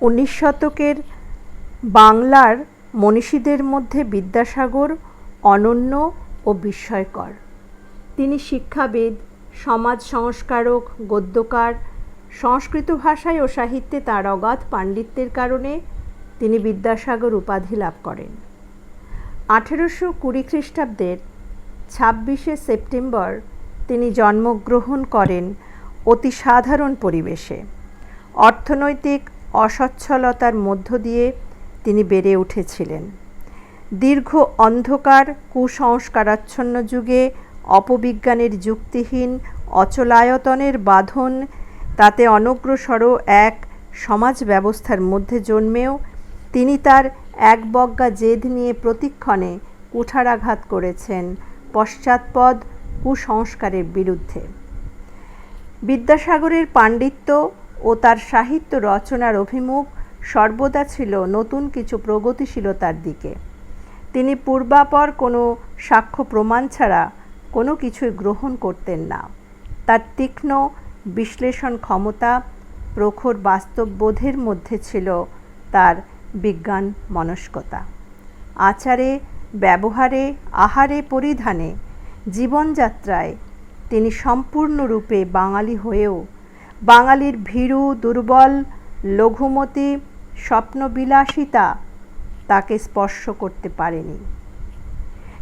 উনিশ শতকের বাংলার মনীষীদের মধ্যে বিদ্যাসাগর অনন্য ও বিস্ময়কর। তিনি শিক্ষাবিদ, সমাজ সংস্কারক, গদ্যকার, সংস্কৃত ভাষায় ও সাহিত্যে তার অগাধ পাণ্ডিত্যের কারণে তিনি বিদ্যাসাগর উপাধি লাভ করেন। আঠেরোশো কুড়ি খ্রিস্টাব্দের ছাব্বিশে সেপ্টেম্বর তিনি জন্মগ্রহণ করেন অতি সাধারণ পরিবেশে। অর্থনৈতিক অসচ্ছলতার মধ্য দিয়ে তিনি বেড়ে উঠেছিলেন। দীর্ঘ অন্ধকার, কুসংস্কারাচ্ছন্ন যুগে অপবিজ্ঞানের যুক্তিহীন, অচলায়তনের বাঁধন, তাতে অনগ্রসর এক সমাজ ব্যবস্থার মধ্যে জন্মেও তিনি তার এক বজ্ঞা জেদ নিয়ে প্রতিক্ষণে কুঠারাঘাত করেছেন পশ্চাৎপদ কুসংস্কারের বিরুদ্ধে। বিদ্যাসাগরের পাণ্ডিত্য ও তার সাহিত্য রচনার অভিমুখ সর্বদা ছিল নতুন কিছু প্রগতিশীলতার দিকে। তিনি পূর্বাপর কোনো সাক্ষ্য প্রমাণ ছাড়া কোনো কিছুই গ্রহণ করতেন না। তার তীক্ষ্ণ বিশ্লেষণ ক্ষমতা প্রখর বাস্তববোধের মধ্যে ছিল তার বিজ্ঞান মনস্কতা। আচারে, ব্যবহারে, আহারে, পরিধানে জীবনযাত্রায় তিনি সম্পূর্ণরূপে বাঙালি হয়েও বাঙালির ভীরু, দুর্বল, লঘুমতি, স্বপ্নবিলাসিতা তাকে স্পর্শ করতে পারেনি।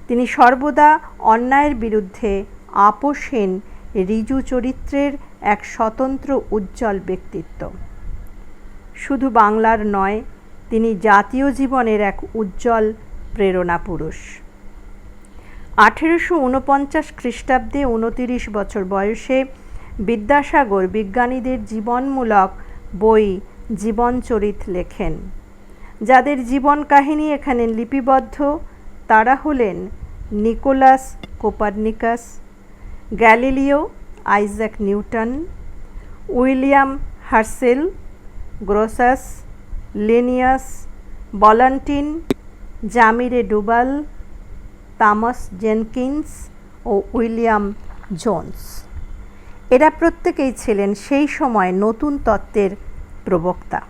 তিনি সর্বদা অন্যায়ের বিরুদ্ধে আপোষহীন ঋজু চরিত্রের এক স্বতন্ত্র উজ্জ্বল ব্যক্তিত্ব। শুধু বাংলার নয়, তিনি জাতীয় জীবনের এক উজ্জ্বল প্রেরণা পুরুষ। আঠেরোশো উনপঞ্চাশ খ্রিস্টাব্দে উনতিরিশ বছর বয়সে বিদ্যাসাগর বিজ্ঞানীদের জীবনমূলক বই জীবনচরিত লেখেন। যাদের জীবন কাহিনী এখানে লিপিবদ্ধ, তারা হলেন Nicolaus Copernicus, Galileo Isaac Newton, William Herschel, গ্রোসাস, Linnaeus, বলান্টিন, জামিরে ডুবাল, Thomas Jenkins ও উইলিয়াম জোন্স। এরা প্রত্যেকেই ছিলেন সেই সময় নতুন তত্ত্বের প্রবক্তা।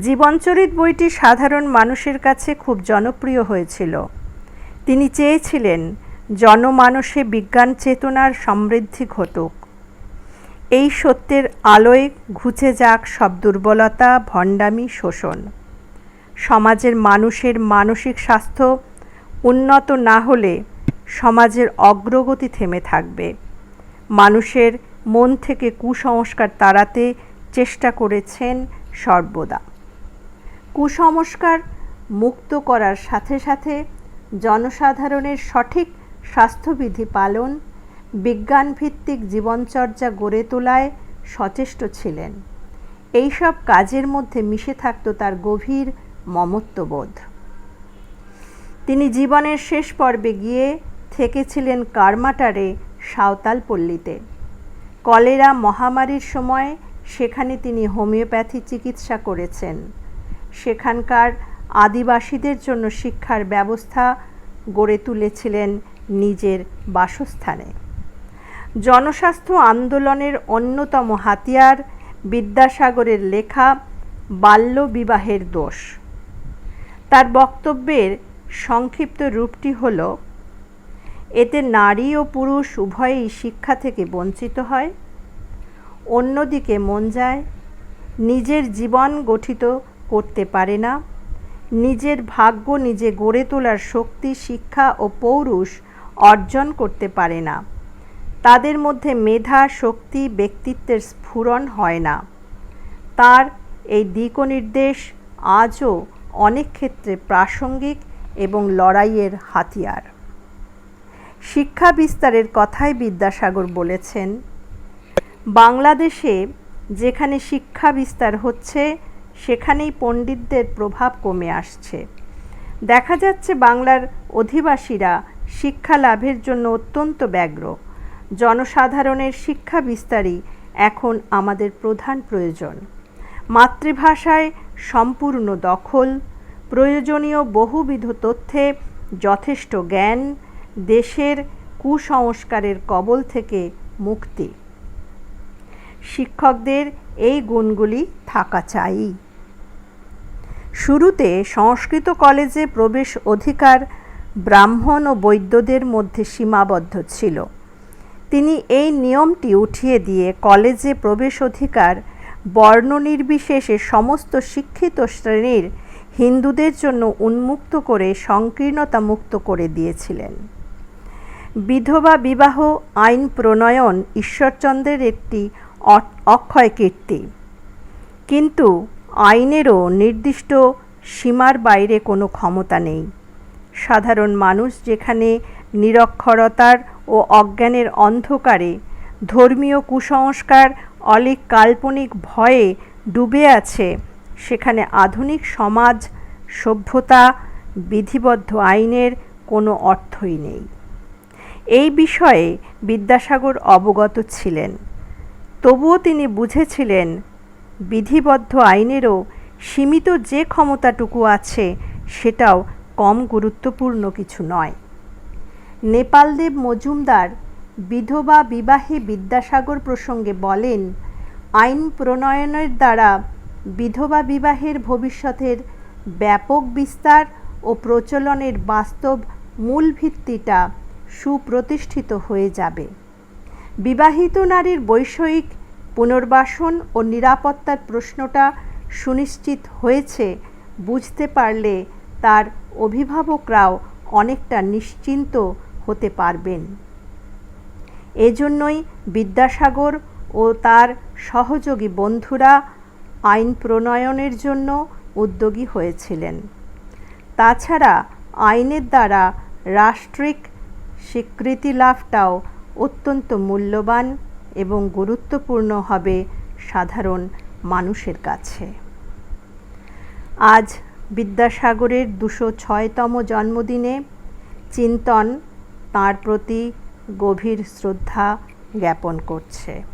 জীবনচরিত বইটি সাধারণ মানুষের কাছে খুব জনপ্রিয় হয়েছিল। তিনি চেয়েছিলেন জনমানসে বিজ্ঞান চেতনার সমৃদ্ধি ঘটুক। এই সত্যের আলোয় ঘুচে যাক সব দুর্বলতা, ভণ্ডামি, শোষণ। সমাজের মানুষের মানসিক স্বাস্থ্য উন্নত না হলে সমাজের অগ্রগতি থেমে থাকবে। মানুষের মন থেকে কুসংস্কার তাড়াতে চেষ্টা করেছেন সর্বদা। কুসংস্কার মুক্ত করার সাথে সাথে জনসাধারণের সঠিক স্বাস্থ্যবিধি পালন, বিজ্ঞানভিত্তিক জীবনচর্যা গড়ে তোলায় সচেষ্ট ছিলেন। এইসব কাজের মধ্যে মিশে থাকত তার গভীর মমত্ববোধ। তিনি জীবনের শেষ পর্বে গিয়ে থেকেছিলেন কারমাটারে সাঁওতাল পল্লীতে কলেরা মহামারীর সময় সেখানে তিনি হোমিওপ্যাথি চিকিৎসা করেছেন। সেখানকার আদিবাসীদের জন্য শিক্ষার ব্যবস্থা গড়ে তুলেছিলেন নিজের বাসস্থানে। জনস্বাস্থ্য আন্দোলনের অন্যতম হাতিয়ার বিদ্যাসাগরের লেখা বাল্য বিবাহের দোষ। তার বক্তব্যের সংক্ষিপ্ত রূপটি হল এতে নারী ও পুরুষ উভয়েই শিক্ষা থেকে বঞ্চিত হয়। অন্যদিকে মন যায় নিজের জীবন গঠিত করতে পারে না। নিজের ভাগ্য নিজে গড়ে তোলার শক্তি, শিক্ষা ও পৌরুষ অর্জন করতে পারে না। তাদের মধ্যে মেধা, শক্তি, ব্যক্তিত্বের স্ফুরণ হয় না। তার এই দিকনির্দেশ আজও অনেক ক্ষেত্রে প্রাসঙ্গিক এবং লড়াইয়ের হাতিয়ার। শিক্ষা বিস্তারের কথাই বিদ্যাসাগর বলেছেন। বাংলাদেশে যেখানে শিক্ষা বিস্তার হচ্ছে, সেখানেই পণ্ডিতদের প্রভাব কমে আসছে। দেখা যাচ্ছে বাংলার অধিবাসীরা শিক্ষা লাভের জন্য অত্যন্ত ব্যগ্র। জনসাধারণের শিক্ষা বিস্তারই এখন আমাদের প্রধান প্রয়োজন। মাতৃভাষায় সম্পূর্ণ দখল, প্রয়োজনীয় বহুবিধ তথ্যে যথেষ্ট জ্ঞান দেশের কুসংস্কারের কবল থেকে মুক্তি। শিক্ষকদের এই গুণগুলি থাকা চাই। শুরুতে সংস্কৃত কলেজে প্রবেশ অধিকার ব্রাহ্মণ ও বৈদ্যদের মধ্যে সীমাবদ্ধ ছিল। তিনি এই নিয়মটি উঠিয়ে দিয়ে কলেজে প্রবেশ অধিকার, বর্ণ নির্বিশেষে সমস্ত শিক্ষিত শ্রেণির হিন্দুদের জন্য উন্মুক্ত করে সংকীর্ণতা মুক্ত করে দিয়েছিলেন। বিধবা বিবাহ আইন প্রণয়ন ঈশ্বরচন্দ্রের একটি অক্ষয় কীর্তি। কিন্তু আইনেরও নির্দিষ্ট সীমার বাইরে কোনো ক্ষমতা নেই। সাধারণ মানুষ যেখানে নিরক্ষরতার ও অজ্ঞানের অন্ধকারে ধর্মীয় কুসংস্কার, অলিক কাল্পনিক ভয়ে ডুবে আছে, সেখানে আধুনিক সমাজ, সভ্যতা, বিধিবদ্ধ আইনের কোনো অর্থই নেই। এই বিষয়ে বিদ্যাসাগর অবগত ছিলেন। তবুও তিনি বুঝেছিলেন, বিধিবদ্ধ আইনেরও সীমিত যে ক্ষমতাটুকু আছে, সেটাও কম গুরুত্বপূর্ণ কিছু নয়। নেপালদেব মজুমদার বিধবা বিবাহে বিদ্যাসাগর প্রসঙ্গে বলেন, আইন প্রণয়নের দ্বারা বিধবা বিবাহের ভবিষ্যতের ব্যাপক বিস্তার ও প্রচলনের বাস্তব মূল ভিত্তিটা সুপ্রতিষ্ঠিত হয়ে যাবে। বিবাহিত নারীর বৈষয়িক পুনর্বাসন ও নিরাপত্তার প্রশ্নটা সুনিশ্চিত হয়েছে বুঝতে পারলে তার অভিভাবকরাও অনেকটা নিশ্চিন্ত হতে পারবেন। এজন্যই বিদ্যাসাগর ও তার সহযোগী বন্ধুরা আইন প্রণয়নের জন্য উদ্যোগী হয়েছিলেন। তাছাড়া আইনের দ্বারা রাষ্ট্রিক স্বীকৃতি লাভটাও অত্যন্ত মূল্যবান এবং গুরুত্বপূর্ণ হবে সাধারণ মানুষের কাছে। আজ বিদ্যাসাগরের দুশো ছয়তম জন্মদিনে চিন্তন তার প্রতি গভীর শ্রদ্ধা জ্ঞাপন করছে।